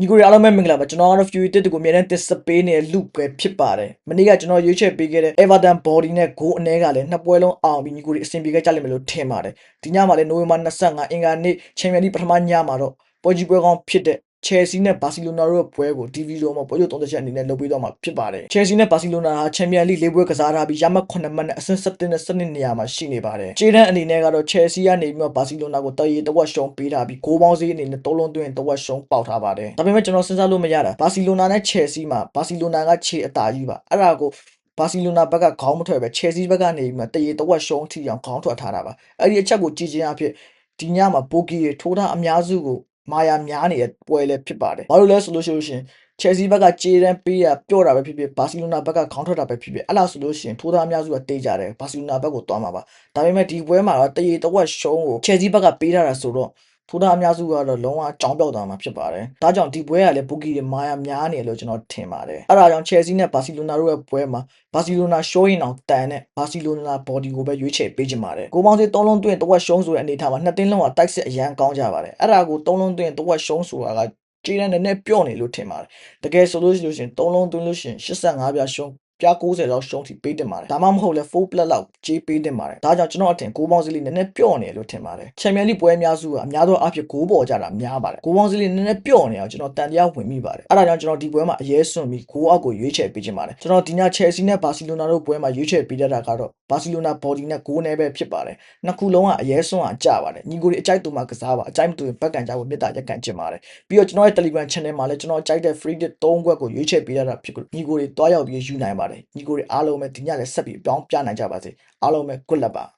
ညီကိုတွေအားလုံးပဲမင်္ဂလာပါကျွန်တော်ကတော့ Fury တစ်တကူအမြဲတမ်းတစ်စပေးနေတဲ့လူပဲဖြစ်ပါတယ်မနေ့ကကျွန်တော်ရွေးချယ်ပေးခဲ့တဲ့ Everton Body နဲ့ Goal အနည်းကလည်းနှစ်ပွဲလုံးအောင်ပြီးညီကိုတွေအဆင်ပြေခဲ့ကြလိမ့်မယ်လို့ထင်ပါတယ်ဒီညမှာလည်းနိုဝင်ဘာ25အင်္ဂါနေ့ချန်ပီယံလိပထမညမှာတော့ပွဲကြီးပွဲကောင်းဖြစ်တဲ့ Chelsea နဲ့ Barcelona တို့ရဲ့ပွဲကို TV လုံးမှာပွဲချုပ်30ချက်အနေနဲ့လုပ်ပေးတော့မှာဖြစ်ပါတယ် Chelsea နဲ့ Barcelona ဟာ Champions League ၄ပွဲကစားထားပြီး ရမှတ်9မှတ်နဲ့အဆင့်7နဲ့7နေရာမှာရှိနေပါတယ် ခြေတန်းအနေနဲ့ကတော့ Chelsea ကနေပြီးတော့ Barcelona ကိုတရေတဝက်ရှုံးပေးထားပြီး ဂိုးပေါင်းစည်းအနေနဲ့သုံးလုံးသွင်းတဝက်ရှုံးပေါက်ထားပါတယ်ဒါပေမဲ့ကျွန်တော်စဉ်းစားလို့မရတာ Barcelona နဲ့ Chelsea မှာ Barcelona ကခြေအသာကြီးပါအဲ့ဒါကိုဘာစီလိုနာဘက်ကခေါင်းမထွက်ပဲ Chelsea ဘက်ကနေပြီးမှတရေတဝက်ရှုံးထီအောင်ခေါင်းထွက်ထားတာပါအဲ့ဒီအချက်ကိုကြည့်ချင်းအဖြစ်ဒီညမှာပိုကီရေထိုးထားအများစုကို မာယာများနေတဲ့ပွဲလည်းဖြစ်ပါတယ်ဘာလို့လဲဆိုလို့ရှိလို့ရှရင် Chelsea ဘက်ကကြေးတန်းပေးရပြော့တာပဲဖြစ်ဖြစ်ဘာစီလိုနာဘက်ကခေါင်းထွက်တာပဲဖြစ်ဖြစ်အဲ့လားဆိုလို့ရှိရင်ထိုးသားအများစုကတေးကြတယ်ဘာစီလိုနာဘက်ကိုသွားမှာပါဒါပေမဲ့ဒီပွဲမှာတော့တရေတဝက်ရှုံးကို Chelsea ဘက်ကပေးထားတာဆိုတော့ ထိုးသားအများစုကတော့လုံးဝအကြောင်းပြောက်သွားမှာဖြစ်ပါတယ်ဒါကြောင့်ဒီပွဲကလည်းဘူကီတွေမာယာများနေတယ်လို့ကျွန်တော်ထင်ပါတယ်အဲ့ဒါကြောင့် Chelsea နဲ့ဘာစီလိုနာတို့ရဲ့ပွဲမှာဘာစီလိုနာရှိုးရင်အောင်တန်နဲ့ဘာစီလိုနာ body ကိုပဲရွေးချယ်ပေးချင်ပါတယ်ကိုပေါင်းစီ၃လုံးတွင်တဝက်ရှုံးဆိုတဲ့အနေထားမှာနှစ်သင်းလုံးကတိုက်စစ်အရန်ကောင်းကြပါတယ်အဲ့ဒါကို၃လုံးတွင်တဝက်ရှုံးဆိုတာကကြေးတန်းနည်းနည်းပြော့နေလို့ထင်ပါတယ်တကယ်ဆိုလို့ရှိလို့ရှရင်3လုံးသွင်းလို့ရှရင်85ပြားရှုံး ပြား90လောက်ရှုံးထိပေးတင်ပါတယ်ဒါမှမဟုတ်လဲ4 plus လောက်ကြေးပေးတင်ပါတယ်ဒါကြောင့်ကျွန်တော်အထင်6ပေါင်းစည်းလေးနည်းနည်းပြော့နေလို့ထင်ပါတယ်ချန်ပီယံလိပွဲအများစုကအများသောအားဖြင့်6ပေါ်ကြတာများပါတယ်6ပေါင်းစည်းလေးနည်းနည်းပြော့နေအောင်ကျွန်တော်တန်တရားဝင်မိပါတယ်အဲ့ဒါကြောင့်ကျွန်တော်ဒီပွဲမှာအရေးစွန့်ပြီး6အောက်ကိုရွေးချယ်ပေးခြင်းပါတယ်ကျွန်တော်ဒီည Chelsea နဲ့ Barcelona တို့ပွဲမှာရွေးချယ်ပေးတတ်တာကတော့ Barcelona body နဲ့6နဲ့ပဲဖြစ်ပါတယ်နှစ်ခုလုံးကအရေးစွန့်အောင်ကြပါတယ်ညီကိုတွေအကြိုက်တူမှာကစားပါအကြိုက်မတူရင်ဘက်ကန်ကြဖို့မေတ္တာရက်ကန်ချင်ပါတယ်ပြီးတော့ကျွန်တော်ရဲ့ Telegram channel မှာလည်းကျွန်တော်ကြိုက်တဲ့ free tip 3ခွက်ကိုရွေးချယ်ပေးရတာဖြစ်ကိုညီကိုတွေတွားရောက်ပြီးယူနိုင်ပါတယ်ညီကိုတွေအားလုံးပဲဒီညလည်းဆက်ပြီးအပြောင်းပြနိုင်ကြပါစေအားလုံးပဲ good luck ပါ